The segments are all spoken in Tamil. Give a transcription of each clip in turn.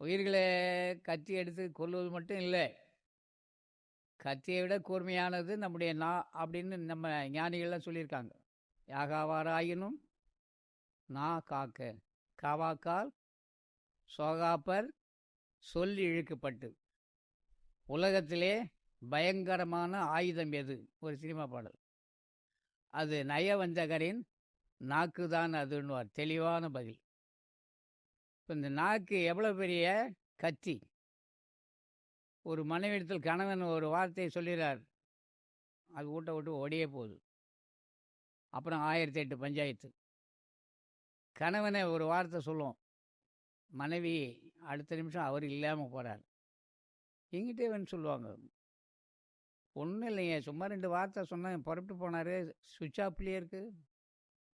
உயிர்களை கத்தி எடுத்து கொள்வது மட்டும் இல்லை. கத்தியை விட கூர்மையானது நம்முடைய நா அப்படின்னு நம்ம ஞானிகள்லாம் சொல்லியிருக்காங்க. யாகாவாராயினும் நா காக்க காவாக்கால் சோகாப்பர் சொல்லி இழுக்கப்பட்டு. உலகத்திலே பயங்கரமான ஆயுதம் எது? ஒரு சினிமா பாடல். அது நயவஞ்சகரின் நாக்கு தான் அதுன்னுவார். தெளிவான பதில். இப்போ இந்த நாக்கு எவ்வளோ பெரிய கத்தி? ஒரு மனைவிடத்தில் கணவன் ஒரு வார்த்தையை சொல்லிடுறார் அது வீட்டை விட்டு ஒடியே போகுது. அப்புறம் ஆயிரத்தி எட்டு பஞ்சாயத்து. கணவனை ஒரு வார்த்தை சொல்லுவோம். மனைவி அடுத்த நிமிஷம் அவர் இல்லாமல் போகிறார் எங்கிட்டே வந்து சொல்லுவாங்க. ஒன்றும் இல்லைங்க. சும்மா ரெண்டு வார்த்தை சொன்னேன் புறப்பட்டு போனார். சுவிட்ச் ஆஃப்லேயே இருக்குது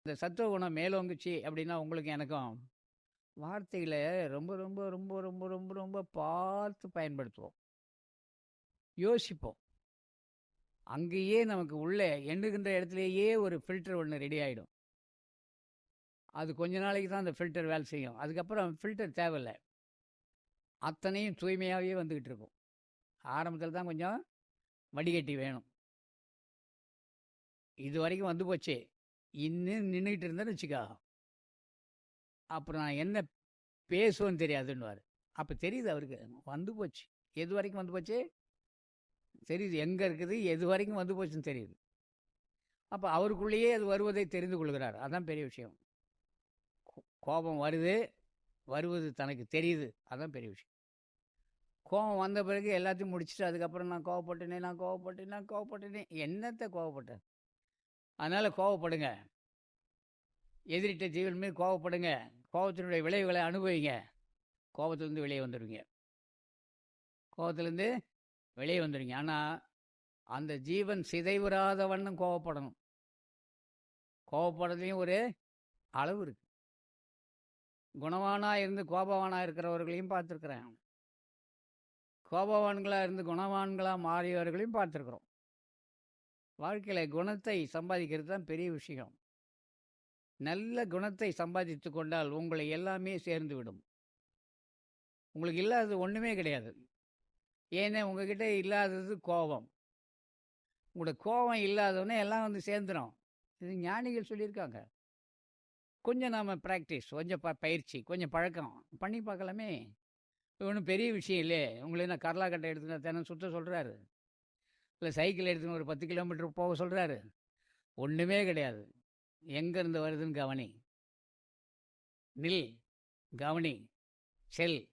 இந்த சத்துவ குணம் மேலோங்குச்சு அப்படின்னா உங்களுக்கு எனக்கும் வார்த்தைகளை ரொம்ப ரொம்ப ரொம்ப ரொம்ப ரொம்ப ரொம்ப பார்த்து பயன்படுத்துவோம். யோசிப்போம். அங்கேயே நமக்கு உள்ளே எண்ணுகின்ற இடத்துலையே ஒரு ஃபில்டர் ஒன்று ரெடி ஆகிடும் அது கொஞ்ச நாளைக்கு தான் அந்த ஃபில்டர் வேலை செய்யும். அதுக்கப்புறம் ஃபில்டர் தேவையில்லை. அத்தனையும் தூய்மையாகவே வந்துக்கிட்டு இருக்கும். ஆரம்பத்தில் தான் கொஞ்சம் வடிகட்டி வேணும். இது வரைக்கும் வந்து போச்சு. இன்னும் நின்றுக்கிட்டு இருந்தேன்னு வச்சுக்காகும் அப்புறம் நான் என்ன பேசுவேன்னு தெரியாதுன்னுவார். அப்போ தெரியுது அவருக்கு. வந்து போச்சு. எது வரைக்கும் வந்து போச்சு? தெரியுது. எங்கே இருக்குது? எது வரைக்கும் வந்து போச்சுன்னு தெரியுது. அப்போ அவருக்குள்ளேயே அது வருவதை தெரிந்து கொள்கிறார். அதான் பெரிய விஷயம். கோபம் வருது. வருவது தனக்கு தெரியுது. அதான் பெரிய விஷயம். கோபம் வந்த பிறகு எல்லாத்தையும் முடிச்சுட்டு அதுக்கப்புறம் நான் கோவப்பட்டேனே நான் கோவப்பட்டேன் நான் கோவப்பட்டேனே என்னத்தை கோவப்பட்டேன் அதனால் கோவப்படுங்க. எதிரிட்ட ஜீவன் மீது கோவப்படுங்க. கோபத்தினுடைய விளைவுகளை அனுபவிங்க. கோபத்துலேருந்து வெளியே வந்துடுவீங்க. கோபத்துலேருந்து வெளியே வந்துடுவீங்க. ஆனால் அந்த ஜீவன் சிதைவுறாத வண்ணம் கோவப்படணும் கோவப்படுறதுலையும் ஒரு அளவு இருக்கு. குணவானாக இருந்து கோபவானாக இருக்கிறவர்களையும் பார்த்துருக்குறேன். கோபவான்களாக இருந்து குணவான்களாக மாறியவர்களையும் பார்த்துருக்குறோம். வாழ்க்கையில் குணத்தை சம்பாதிக்கிறது தான் பெரிய விஷயம். நல்ல குணத்தை சம்பாதித்து கொண்டால் உங்களை எல்லாமே சேர்ந்துவிடும் உங்களுக்கு இல்லாதது ஒன்றுமே கிடையாது. ஏன்னா உங்ககிட்ட இல்லாதது கோபம். உங்களோட கோபம் இல்லாதவொடனே எல்லாம் வந்து சேர்ந்துடும் இது ஞானிகள் சொல்லியிருக்காங்க. கொஞ்சம் நாம் ப்ராக்டிஸ் கொஞ்சம் ப பயிற்சி கொஞ்சம் பழக்கம் பண்ணி பார்க்கலாமே. ஒன்றும் பெரிய விஷயம் இல்லையே உங்களை என்ன கரலா கட்டை எடுத்துனா தினம் சுற்ற சொல்கிறாரு இல்லை சைக்கிள் எடுத்துன்னு ஒரு பத்து கிலோமீட்டர் போக சொல்கிறாரு ஒன்றுமே கிடையாது. எங்கேருந்து வருதுன்னு கவனி. நில். கவனி. செல்.